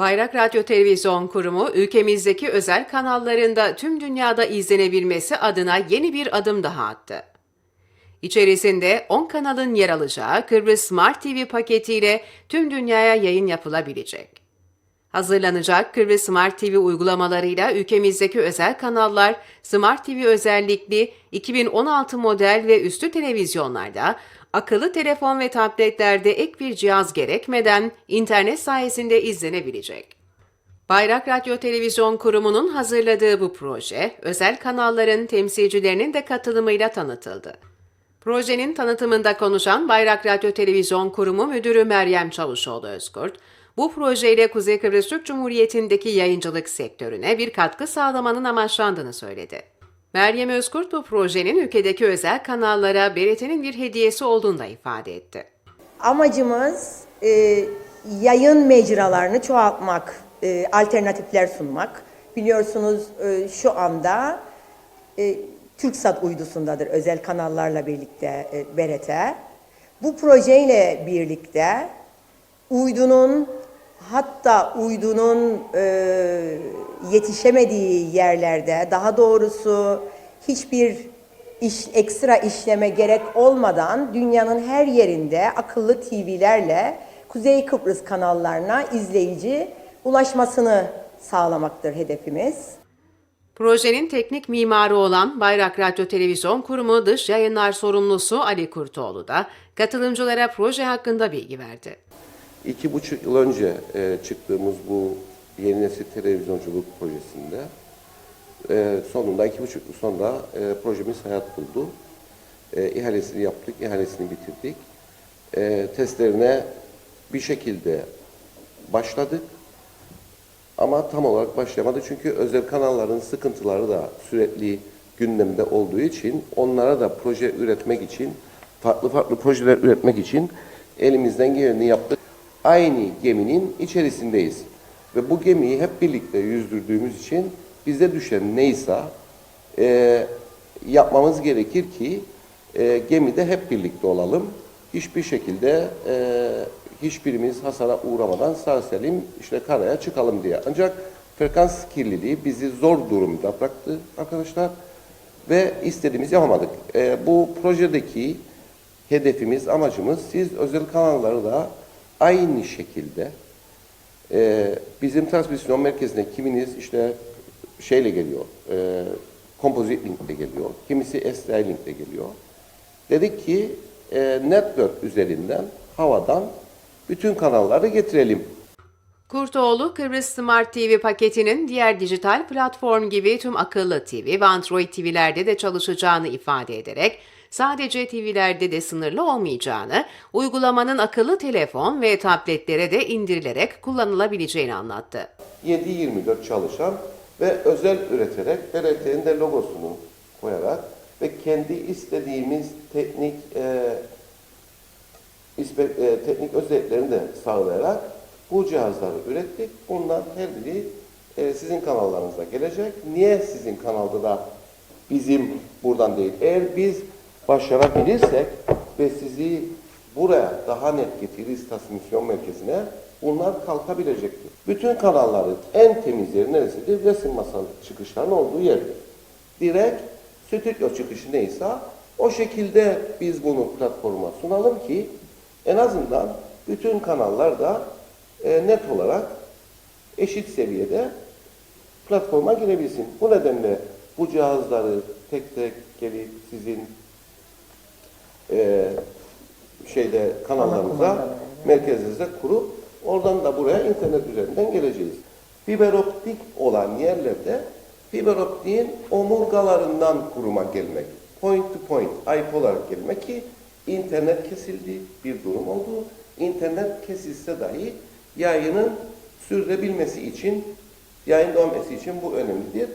Bayrak Radyo Televizyon Kurumu ülkemizdeki özel kanallarında tüm dünyada izlenebilmesi adına yeni bir adım daha attı. İçerisinde 10 kanalın yer alacağı Kıbrıs Smart TV paketiyle tüm dünyaya yayın yapılabilecek. Hazırlanacak Kıbrıs Smart TV uygulamalarıyla ülkemizdeki özel kanallar Smart TV özellikli 2016 model ve üstü televizyonlarda akıllı telefon ve tabletlerde ek bir cihaz gerekmeden internet sayesinde izlenebilecek. Bayrak Radyo Televizyon Kurumu'nun hazırladığı bu proje, özel kanalların temsilcilerinin de katılımıyla tanıtıldı. Projenin tanıtımında konuşan Bayrak Radyo Televizyon Kurumu Müdürü Meryem Çavuşoğlu Özkurt, bu projeyle Kuzey Kıbrıs Türk Cumhuriyeti'ndeki yayıncılık sektörüne bir katkı sağlamanın amaçlandığını söyledi. Meryem Özkurt bu projenin ülkedeki özel kanallara BRT'nin bir hediyesi olduğunu da ifade etti. Amacımız e, yayın mecralarını çoğaltmak, e, alternatifler sunmak. Biliyorsunuz e, şu anda e, TürkSat uydusundadır özel kanallarla birlikte e, BRT. Bu projeyle birlikte uydunun hatta uydunun e, yetişemediği yerlerde daha doğrusu hiçbir iş, ekstra işleme gerek olmadan dünyanın her yerinde akıllı TV'lerle Kuzey Kıbrıs kanallarına izleyici ulaşmasını sağlamaktır hedefimiz. Projenin teknik mimarı olan Bayrak Radyo Televizyon Kurumu Dış Yayınlar Sorumlusu Ali Kurtoğlu da katılımcılara proje hakkında bilgi verdi. İki buçuk yıl önce e, çıktığımız bu yeni nesil televizyonculuk projesinde e, sonunda iki buçuk yıl sonra e, projemiz hayat buldu. E, ihalesini yaptık, ihalesini bitirdik. E, testlerine bir şekilde başladık. Ama tam olarak başlamadı çünkü özel kanalların sıkıntıları da sürekli gündemde olduğu için onlara da proje üretmek için, farklı farklı projeler üretmek için elimizden geleni yaptık. Aynı geminin içerisindeyiz. Ve bu gemiyi hep birlikte yüzdürdüğümüz için bize düşen neyse e, yapmamız gerekir ki e, gemide hep birlikte olalım. Hiçbir şekilde e, hiçbirimiz hasara uğramadan sağ selim işte karaya çıkalım diye. Ancak frekans kirliliği bizi zor durumda bıraktı arkadaşlar ve istediğimizi yapamadık. E, bu projedeki hedefimiz, amacımız siz özel kanalları da aynı şekilde e, bizim transmisyon merkezine kiminiz işte şeyle geliyor, e, Composite Link'le geliyor, kimisi SDI Link'le geliyor. Dedik ki e, network üzerinden havadan bütün kanalları getirelim. Kurtoğlu, Kıbrıs Smart TV paketinin diğer dijital platform gibi tüm akıllı TV ve Android TV'lerde de çalışacağını ifade ederek, sadece TV'lerde de sınırlı olmayacağını, uygulamanın akıllı telefon ve tabletlere de indirilerek kullanılabileceğini anlattı. 7-24 çalışan ve özel üreterek BRT'nin de logosunu koyarak ve kendi istediğimiz teknik e, ispe- e, teknik özelliklerini de sağlayarak bu cihazları ürettik. Bundan her biri e, sizin kanallarınıza gelecek. Niye sizin kanalda da bizim buradan değil? Eğer biz başarabilirsek ve sizi buraya daha net getiririz transmisyon merkezine bunlar kalkabilecektir. Bütün kanalların en temiz yeri neresidir? Resim masal çıkışlarının olduğu yerdir. Direkt stüdyo çıkışı neyse o şekilde biz bunu platforma sunalım ki en azından bütün kanallar da e, net olarak eşit seviyede platforma girebilsin. Bu nedenle bu cihazları tek tek gelip sizin e, şeyde kanallarınıza, kumandaları, merkezinize kurup oradan da buraya internet üzerinden geleceğiz. Fiber optik olan yerlerde fiber optiğin omurgalarından kuruma gelmek. Point to point, IP olarak gelmek ki internet kesildi bir durum oldu. İnternet kesilse dahi yayının sürdürebilmesi için, yayın devam etmesi için bu önemlidir.